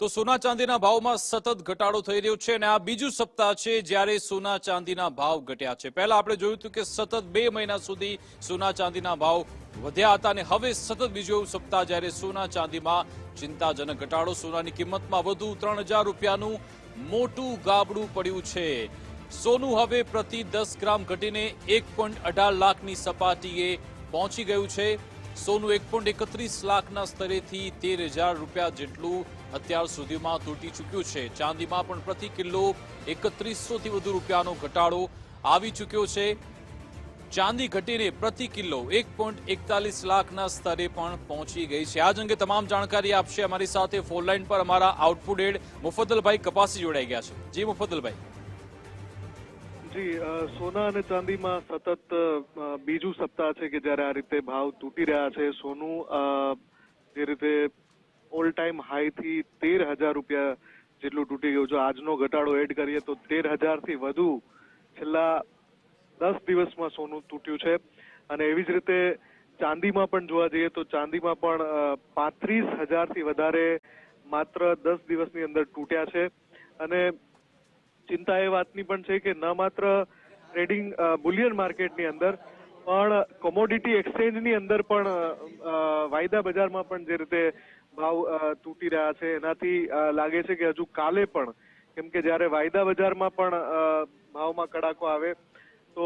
તો સોના ચાંદીના ભાવમાં સતત ઘટાડો થઈ રહ્યો છે અને આ બીજું સપ્તાહ છે જ્યારે સોના ચાંદીના ભાવ ઘટ્યા છે. પહેલા આપણે જોયું હતું કે સતત બે મહિના સુધી સોના ચાંદીના ભાવ વધ્યા હતા અને હવે સતત બીજું એવું સપ્તાહ જ્યારે સોના ચાંદીમાં ચિંતાજનક ઘટાડો, સોનાની કિંમતમાં વધુ ત્રણ રૂપિયાનું મોટું ગાબડું પડ્યું છે. સોનું હવે પ્રતિ દસ ગ્રામ ઘટીને એક લાખની સપાટીએ પહોંચી ગયું છે. સોનું એક પોઈન્ટ એકત્રીસ લાખના સ્તરેથી તેર હજાર રૂપિયા જેટલું અત્યાર સુધીમાં તૂટી ચૂક્યું છે. ચાંદીમાં પણ પ્રતિ કિલો એકત્રીસોથી વધુ રૂપિયાનો ઘટાડો આવી ચૂક્યો છે. ચાંદી ઘટીને પ્રતિ કિલો એક પોઈન્ટ એકતાલીસ લાખના સ્તરે પણ પહોંચી ગઈ છે. આજ અંગે તમામ જાણકારી આપશે અમારી સાથે. ફોનલાઈન પર અમારા આઉટપુટ એડ મુફદ્દલભાઈ કપાસી જોડાઈ ગયા છે. જી મુફદ્દલભાઈ. જી સોના અને ચાંદીમાં સતત બીજું સપ્તાહ છે કે જ્યારે આ રીતે ભાવ તૂટી રહ્યા છે, સોનું જે રીતે ઓલ ટાઈમ હાઈ થી તેર હજાર રૂપિયા જેટલું તૂટી ગયું જો આજનો ઘટાડો એડ કરીએ તો તેર હજારથી વધુ છેલ્લા દસ દિવસમાં સોનું તૂટ્યું છે. અને એવી જ રીતે ચાંદીમાં પણ જોવા જઈએ તો ચાંદીમાં પણ પાંત્રીસ હજારથી વધારે માત્ર દસ દિવસની અંદર તૂટ્યા છે. અને ચિંતા એ વાતની પણ છે કે ન માત્ર ટ્રેડિંગ બુલિયન માર્કેટની અંદર, પણ કોમોડિટી એક્સચેન્જની અંદર પણ વાયદા બજારમાં પણ જે રીતે ભાવ તૂટી રહ્યા છે, એનાથી લાગે છે કે હજુ કાલે પણ, કેમ કે જ્યારે વાયદા બજારમાં પણ ભાવમાં કડાકો આવે, તો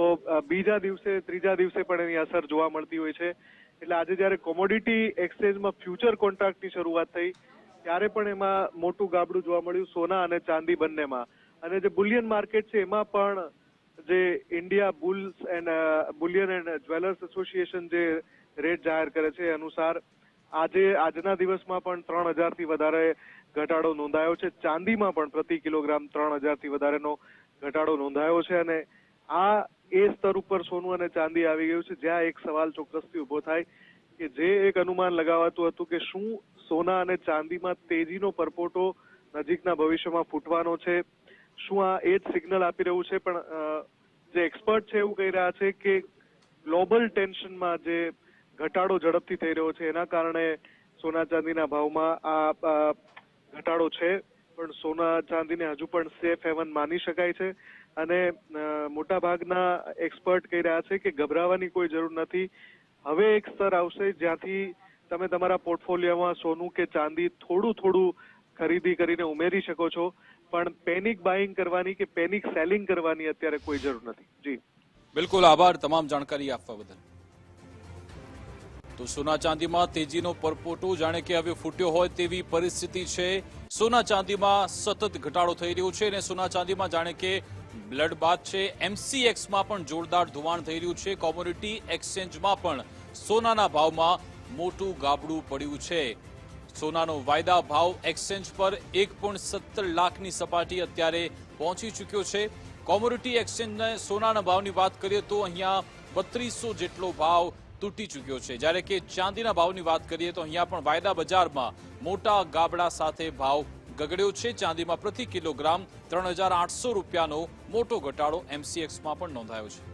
બીજા દિવસે, ત્રીજા દિવસે પણ એની અસર જોવા મળતી હોય છે. એટલે આજે જ્યારે કોમોડિટી એક્સચેન્જમાં ફ્યુચર કોન્ટ્રાક્ટની શરૂઆત થઈ, ત્યારે પણ એમાં મોટું ગાબડું જોવા મળ્યું, સોના અને ચાંદી બંનેમાં. અને જે બુલિયન માર્કેટ છે, એમાં પણ જે India Bulls and bullion and jewellers association જે રેટ જાહેર કરે છે અનુસાર આજે, આજના દિવસમાં પણ ત્રણ હજારથી વધારે ઘટાડો નોંધાયો છે. ચાંદીમાં પણ પ્રતિ કિલોગ્રામ ત્રણ હજારથી વધારેનો ઘટાડો નોંધાયો છે અને આ એ સ્તર ઉપર સોનું અને ચાંદી આવી ગયું છે. જ્યાં એક સવાલ ચોક્કસથી ઊભો થાય કે જે એક અનુમાન લગાવાતું હતું કે શું સોના અને ચાંદીમાં તેજીનો પરપોટો નજીકના ભવિષ્યમાં ફૂટવાનો છે શું આ એ જ સિગ્નલ આપી રહ્યું છે? પણ જે એક્સપર્ટ છે એવું કહી રહ્યા છે કે ગ્લોબલ ટેન્શનમાં જે ઘટાડો ઝડપથી થઈ રહ્યો છે, એના કારણે સોના ચાંદીના ભાવમાં આ ઘટાડો છે. પણ સોના ચાંદીને હજુ પણ સેફ હેવન માની શકાય છે. અને મોટા મોટાભાગના એક્સપર્ટ કહી રહ્યા છે કે ગભરાવાની કોઈ જરૂર નથી. હવે એક સ્તર આવશે જ્યાંથી તમે તમારા પોર્ટફોલિયોમાં સોનું કે ચાંદી થોડું થોડું ખરીદી કરીને ઉમેરી શકો છો. પણ પેનિક બાઇંગ કરવાની કે પેનિક સેલિંગ કરવાની અત્યારે કોઈ જરૂર નથી. જી. બિલકુલ આભાર. તમામ જાણકારી આપવા બદલ. તો સોના ચાંદીમાં તેજીનો પરપોટો જાણે કે હવે ફૂટ્યો હોય તેવી પરિસ્થિતિ છે. સોના ચાંદીમાં સતત ઘટાડો થઈ રહ્યો છે અને સોના ચાંદીમાં જાણે કે બ્લડ બાદ છે. એમસીએક્સમાં પણ જોરદાર ધોવાણ થઈ રહ્યું છે. કોમોડિટી એક્સચેન્જમાં પણ સોનાના ભાવમાં મોટું ગાબડું પડ્યું છે. સોનાનો વાયદા ભાવ એક્સચેન્જ પર એક સત્તર લાખની સપાટી અત્યારે પહોંચી ચૂક્યો છે. કોમોડિટી એક્સચેન્જને સોનાના ભાવની વાત કરીએ તો અહીંયા બત્રીસો જેટલો ભાવ તૂટી ચૂક્યો છે. જ્યારે કે ચાંદીના ભાવની વાત કરીએ તો અહીંયા પણ વાયદા બજારમાં મોટા ગાબડા સાથે ભાવ ગગડ્યો છે. ચાંદીમાં પ્રતિ કિલોગ્રામ ત્રણ રૂપિયાનો મોટો ઘટાડો એમસીએક્સમાં પણ નોંધાયો છે.